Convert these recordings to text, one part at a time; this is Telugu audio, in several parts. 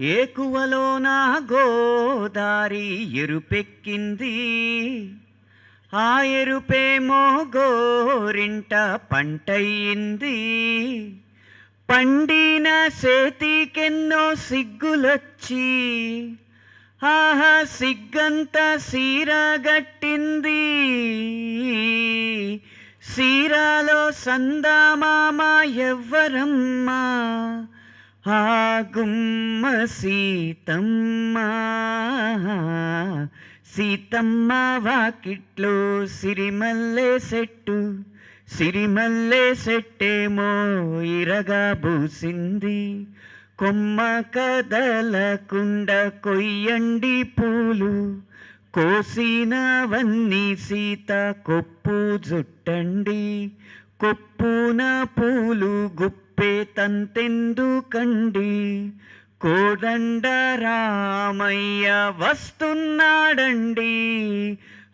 ఏకువలో నా గోదారి ఎరుపెక్కింది. ఆ ఎరుపేమో గోరింట పంటయింది పండిన సేతికెన్నో సిగ్గులొచ్చి ఆహా సిగ్గంత సీరగట్టింది సీరాలో సందామామ ఎవ్వరమ్మా ఆ గుమ్మ సీతమ్మ సీతమ్మ వాకిట్లో సిరిమల్లె సెట్టు సిరిమల్లె సెట్టేమో ఇరగా బూసింది కొమ్మ కదలకుండ కొయ్యండి పూలు కోసినవన్నీ సీత కొప్పు జుట్టండి. కొప్పున పూలు గుప్పు తంతెందుకండి కోదండ రామయ్య వస్తున్నాడండి.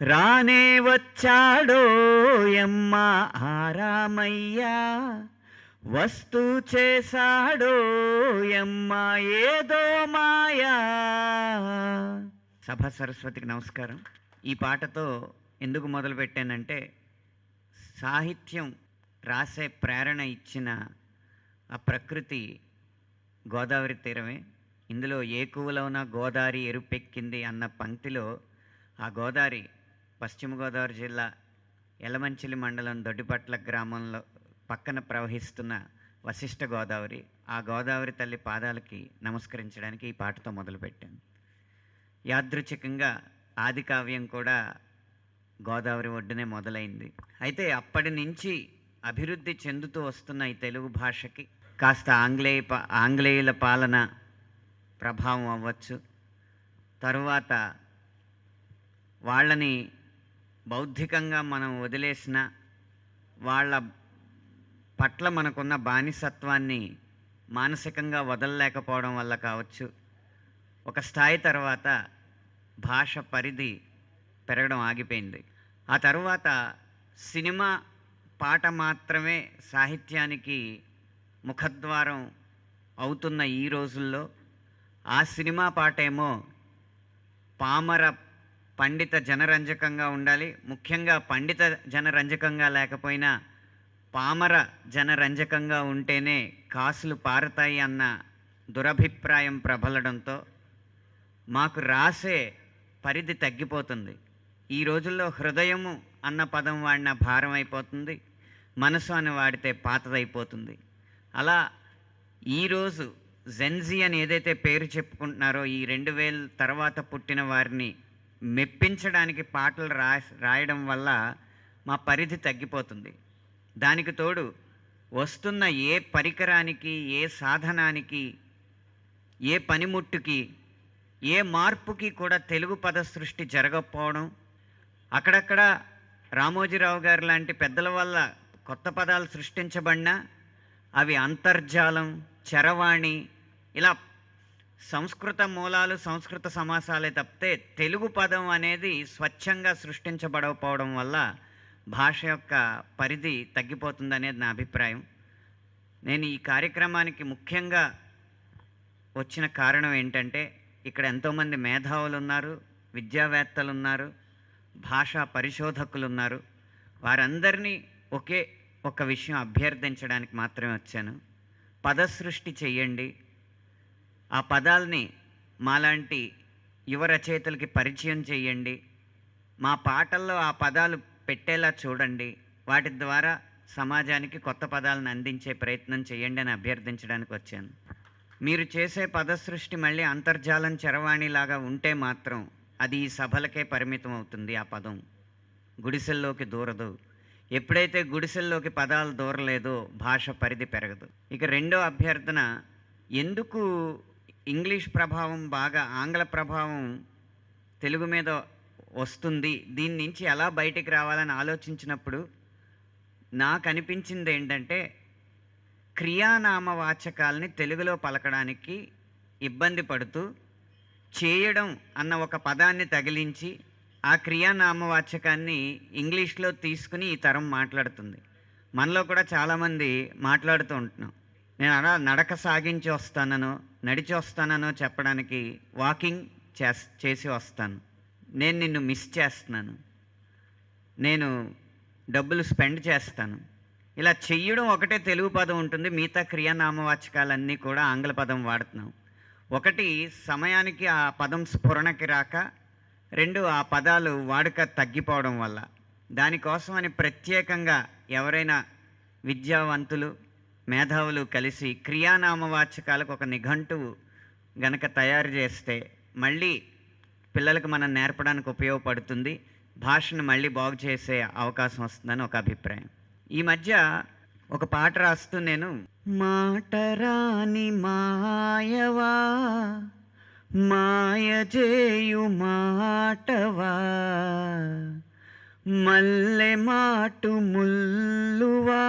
రానే వచ్చాడో ఎమ్మ ఆరామయ్య వస్తు చేశాడో ఎమ్మ ఏదో మాయా. సభ సరస్వతికి నమస్కారం. ఈ పాటతో ఎందుకు మొదలుపెట్టానంటే సాహిత్యం రాసే ప్రేరణ ఇచ్చిన ఆ ప్రకృతి గోదావరి తీరమే. ఇందులో ఏకువలోన గోదావరి ఎరుపెక్కింది అన్న పంక్తిలో ఆ గోదావరి పశ్చిమ గోదావరి జిల్లా ఎలమంచిలి మండలం దొడ్డిపట్ల గ్రామంలో పక్కన ప్రవహిస్తున్న వశిష్ఠ గోదావరి. ఆ గోదావరి తల్లి పాదాలకి నమస్కరించడానికి ఈ పాటతో మొదలుపెట్టాను. యాదృచ్ఛికంగా ఆది కావ్యం కూడా గోదావరి ఒడ్డునే మొదలైంది. అయితే అప్పటి నుంచి అభివృద్ధి చెందుతూ వస్తున్న ఈ తెలుగు భాషకి కాస్త ఆంగ్లేయ ఆంగ్లేయుల పాలన ప్రభావం అవ్వచ్చు. తరువాత వాళ్ళని బౌద్ధికంగా మనం వదిలేసిన వాళ్ళ పట్ల మనకున్న బానిసత్వాన్ని మానసికంగా వదలలేకపోవడం వల్ల కావచ్చు. ఒక స్థాయి తర్వాత భాష పరిధి పెరగడం ఆగిపోయింది. ఆ తర్వాత సినిమా పాట మాత్రమే సాహిత్యానికి ముఖద్వారం అవుతున్న ఈ రోజుల్లో ఆ సినిమా పాటేమో పామర పండిత జనరంజకంగా ఉండాలి. ముఖ్యంగా పండిత జనరంజకంగా లేకపోయినా పామర జనరంజకంగా ఉంటేనే కాసులు పారతాయి అన్న దురభిప్రాయం ప్రబలడంతో మాకు రాసే పరిధి తగ్గిపోతుంది. ఈ రోజుల్లో హృదయము అన్న పదం వాడిన భారం అయిపోతుంది. మనసు అని వాడితే పాతదైపోతుంది. అలా ఈరోజు జెన్జీ అని ఏదైతే పేరు చెప్పుకుంటున్నారో ఈ రెండు వేల తర్వాత పుట్టిన వారిని మెప్పించడానికి పాటలు రా రాయడం వల్ల మా పరిధి తగ్గిపోతుంది. దానికి తోడు వస్తున్న ఏ పరికరానికి ఏ సాధనానికి ఏ పనిముట్టుకి ఏ మార్పుకి కూడా తెలుగు పద సృష్టి జరగకపోవడం అక్కడక్కడ రామోజీరావు గారు లాంటి పెద్దల వల్ల కొత్త పదాలు సృష్టించబడినా అవి అంతర్జాలం చరవాణి ఇలా సంస్కృత మూలాలు సంస్కృత సమాసాలే తప్పితే తెలుగు పదం అనేది స్వచ్ఛంగా సృష్టించబడకపోవడం వల్ల భాష యొక్క పరిధి తగ్గిపోతుందనేది నా అభిప్రాయం. నేను ఈ కార్యక్రమానికి ముఖ్యంగా వచ్చిన కారణం ఏంటంటే ఇక్కడ ఎంతోమంది మేధావులు ఉన్నారు విద్యావేత్తలు ఉన్నారు భాషా పరిశోధకులు ఉన్నారు వారందరినీ ఒకే ఒక విషయం అభ్యర్థించడానికి మాత్రమే వచ్చాను. పద సృష్టి చెయ్యండి. ఆ పదాలని మాలాంటి యువ రచయితలకి పరిచయం చేయండి మా పాటల్లో ఆ పదాలు పెట్టేలా చూడండి. వాటి ద్వారా సమాజానికి కొత్త పదాలను అందించే ప్రయత్నం చేయండి అని అభ్యర్థించడానికి వచ్చాను. మీరు చేసే పద సృష్టి మళ్ళీ అంతర్జాలం చరవాణిలాగా ఉంటే మాత్రం అది ఈ సభలకే పరిమితం అవుతుంది ఆ పదం. గుడిసెల్లోకి దూరదు. ఎప్పుడైతే గుడిసెల్లోకి పదాలు దూరలేదో భాష పరిధి పెరగదు. ఇక రెండో అభ్యర్థన ఎందుకు ఇంగ్లీష్ ప్రభావం బాగా ఆంగ్ల ప్రభావం తెలుగు మీద వస్తుంది దీని నుంచి ఎలా బయటికి రావాలని ఆలోచించినప్పుడు నాకు అనిపించింది ఏంటంటే క్రియానామవాచకాల్ని తెలుగులో పలకడానికి ఇబ్బంది పడుతూ చేయడం అన్న ఒక పదాన్ని తగిలించి ఆ క్రియానామవాచకాన్ని ఇంగ్లీష్లో తీసుకుని ఈ తరం మాట్లాడుతుంది. మనలో కూడా చాలామంది మాట్లాడుతూ ఉంటున్నాం. నేను అలా నడక సాగించి వస్తాననో నడిచి వస్తాననో చెప్పడానికి వాకింగ్ చేసి వస్తాను. నేను నిన్ను మిస్ చేస్తున్నాను. నేను డబ్బులు స్పెండ్ చేస్తాను. ఇలా చెయ్యడం ఒకటే తెలుగు పదం ఉంటుంది. మిగతా క్రియానామవాచకాలన్నీ కూడా ఆంగ్ల పదం వాడుతున్నాం. ఒకటి సమయానికి ఆ పదం స్ఫురణకి రాక రెండు ఆ పదాలు వాడుక తగ్గిపోవడం వల్ల. దానికోసమని ప్రత్యేకంగా ఎవరైనా విద్యావంతులు మేధావులు కలిసి క్రియానామవాచకాలకు ఒక నిఘంటువు గనక తయారు చేస్తే మళ్ళీ పిల్లలకు మనం నేర్పడానికి ఉపయోగపడుతుంది. భాషను మళ్ళీ బాగు చేసే అవకాశం వస్తుందని ఒక అభిప్రాయం. ఈ మధ్య ఒక పాట రాస్తూ నేను మాటరాని మాయవా మాయజేయు మాటవా? మల్లె మాటు ముల్లువా?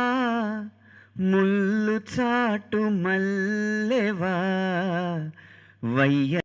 ముల్లు చాటు మల్లెవా? వయ్య